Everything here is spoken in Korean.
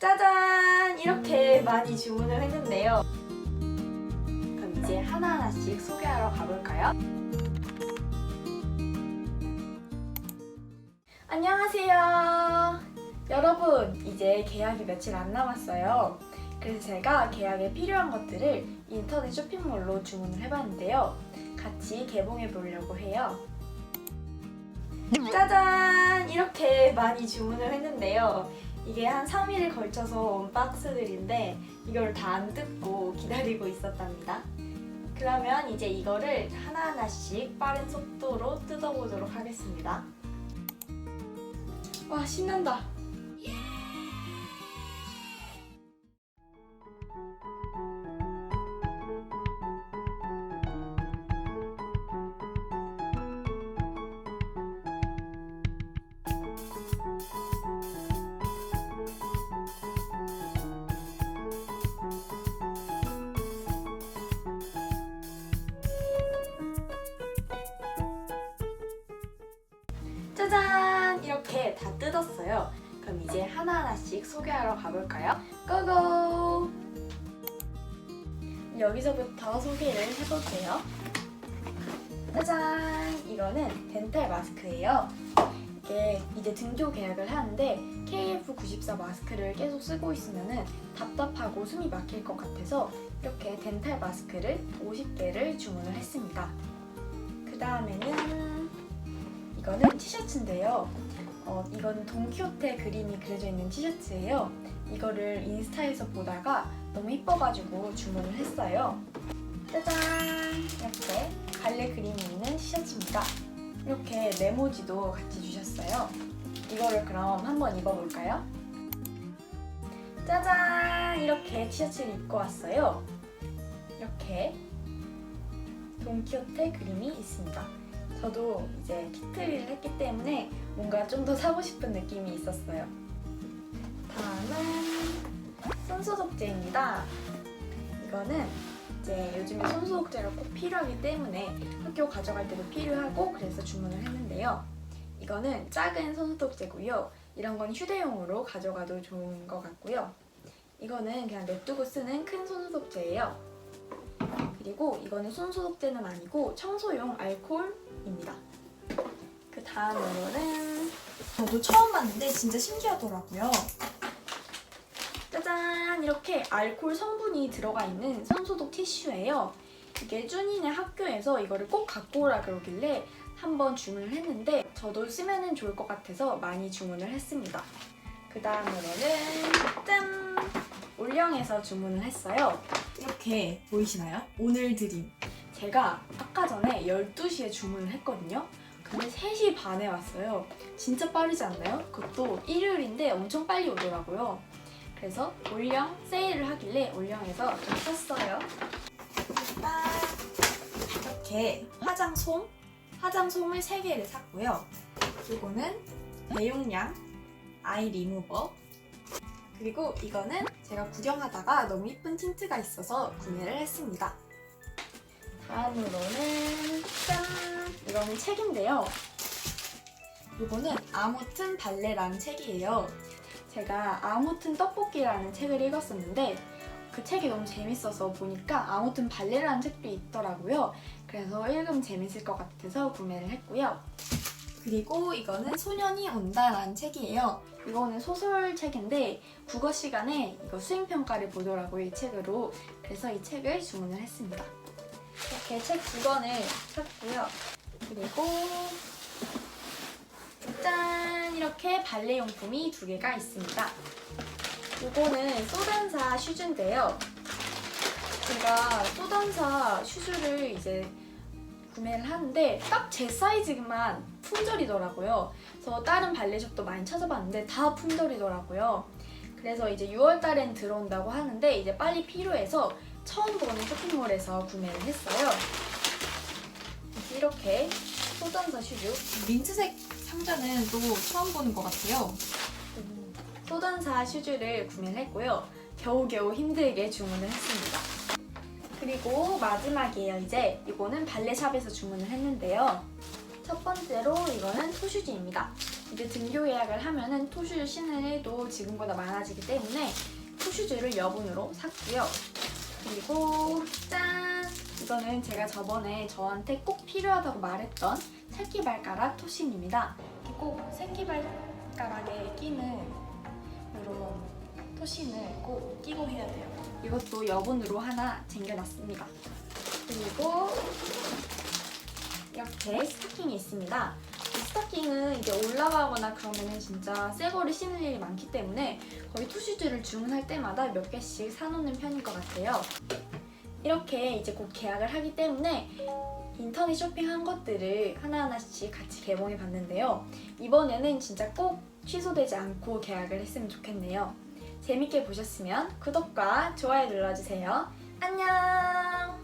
짜잔! 이렇게 많이 주문을 했는데요. 그럼 이제 하나하나씩 소개하러 가볼까요? 안녕하세요. 여러분, 이제 계약이 며칠 안 남았어요. 그래서 제가 계약에 필요한 것들을 인터넷 쇼핑몰로 주문을 해봤는데요. 같이 개봉해 보려고 해요. 짜잔! 이렇게 많이 주문을 했는데요. 이게 한 3일에 걸쳐서 온 박스들인데 이걸 다 안 뜯고 기다리고 있었답니다. 그러면 이제 이거를 하나하나씩 빠른 속도로 뜯어보도록 하겠습니다. 와, 신난다. 짜잔! 이렇게 다 뜯었어요. 그럼 이제 하나하나씩 소개하러 가볼까요? 고고! 여기서부터 소개를 해볼게요. 짜잔! 이거는 덴탈 마스크예요. 이게 이제 등교 계약을 하는데 KF94 마스크를 계속 쓰고 있으면 답답하고 숨이 막힐 것 같아서 이렇게 덴탈 마스크를 50개를 주문을 했습니다. 그 다음에는 이거는 티셔츠인데요. 어, 이거는 돈키호테 그림이 그려져 있는 티셔츠예요. 이거를 인스타에서 보다가 너무 이뻐가지고 주문을 했어요. 짜잔! 이렇게 갈래 그림이 있는 티셔츠입니다. 이렇게 메모지도 같이 주셨어요. 이거를 그럼 한번 입어볼까요? 짜잔! 이렇게 티셔츠를 입고 왔어요. 이렇게 돈키호테 그림이 있습니다. 저도 이제 키트리를 했기 때문에 뭔가 좀 더 사고 싶은 느낌이 있었어요. 다음은 손소독제입니다. 이거는 이제 요즘에 손소독제가 꼭 필요하기 때문에 학교 가져갈 때도 필요하고 그래서 주문을 했는데요. 이거는 작은 손소독제고요. 이런 건 휴대용으로 가져가도 좋은 것 같고요. 이거는 그냥 냅두고 쓰는 큰 손소독제예요. 그리고 이거는 손소독제는 아니고 청소용 알코올입니다. 그 다음으로는 저도 처음 봤는데 진짜 신기하더라고요. 짜잔! 이렇게 알코올 성분이 들어가 있는 손소독 티슈예요. 이게 쭈니네 학교에서 이거를 꼭 갖고 오라 그러길래 한번 주문을 했는데 저도 쓰면 좋을 것 같아서 많이 주문을 했습니다. 그 다음으로는 짠! 올영에서 주문을 했어요. 이렇게 보이시나요? 오늘 드림. 제가 아까 전에 12시에 주문을 했거든요. 근데 3시 반에 왔어요. 진짜 빠르지 않나요? 그것도 일요일인데 엄청 빨리 오더라고요. 그래서 올영 세일을 하길래 올영에서 좀 샀어요. 일단 이렇게 화장솜, 화장솜을 3개를 샀고요. 이거는 대용량 아이 리무버 그리고 이거는 제가 구경하다가 너무 이쁜 틴트가 있어서 구매를 했습니다. 다음으로는 짠! 이거는 책인데요. 이거는 아무튼 발레라는 책이에요. 제가 아무튼 떡볶이라는 책을 읽었었는데 그 책이 너무 재밌어서 보니까 아무튼 발레라는 책도 있더라고요. 그래서 읽으면 재밌을 것 같아서 구매를 했고요. 그리고 이거는 소년이 온다라는 책이에요. 이거는 소설책인데 국어 시간에 이거 수행평가를 보더라고요, 이 책으로. 그래서 이 책을 주문을 했습니다. 이렇게 책 두 권을 샀고요. 그리고 짠! 이렇게 발레 용품이 두 개가 있습니다. 이거는 소단사 슈즈인데요. 제가 소단사 슈즈를 이제 구매를 하는데 딱 제 사이즈만 품절이더라고요. 그래서 다른 발레숍도 많이 찾아봤는데 다 품절이더라고요. 그래서 이제 6월 달엔 들어온다고 하는데 이제 빨리 필요해서 처음 보는 쇼핑몰에서 구매를 했어요. 이렇게 소전사 슈즈. 민트색 상자는 또 처음 보는 것 같아요. 소전사 슈즈를 구매를 했고요. 겨우겨우 힘들게 주문을 했습니다. 그리고 마지막이에요. 이제 이거는 발레샵에서 주문을 했는데요. 첫 번째로 이거는 토슈즈입니다. 이제 등교 예약을 하면은 토슈즈 신을 일도 지금보다 많아지기 때문에 토슈즈를 여분으로 샀고요. 그리고 짠! 이거는 제가 저번에 저한테 꼭 필요하다고 말했던 새끼발가락 토신입니다. 꼭 새끼발가락에 끼는 이런 토신을 꼭 끼고 해야 돼요. 이것도 여분으로 하나 챙겨놨습니다. 그리고 이렇게 스타킹이 있습니다. 이 스타킹은 이제 올라가거나 그러면은 진짜 새 거를 신을 일이 많기 때문에 거의 투슈즈를 주문할 때마다 몇 개씩 사놓는 편인 것 같아요. 이렇게 이제 곧 계약을 하기 때문에 인터넷 쇼핑한 것들을 하나하나씩 같이 개봉해 봤는데요. 이번에는 진짜 꼭 취소되지 않고 계약을 했으면 좋겠네요. 재밌게 보셨으면 구독과 좋아요 눌러주세요. 안녕!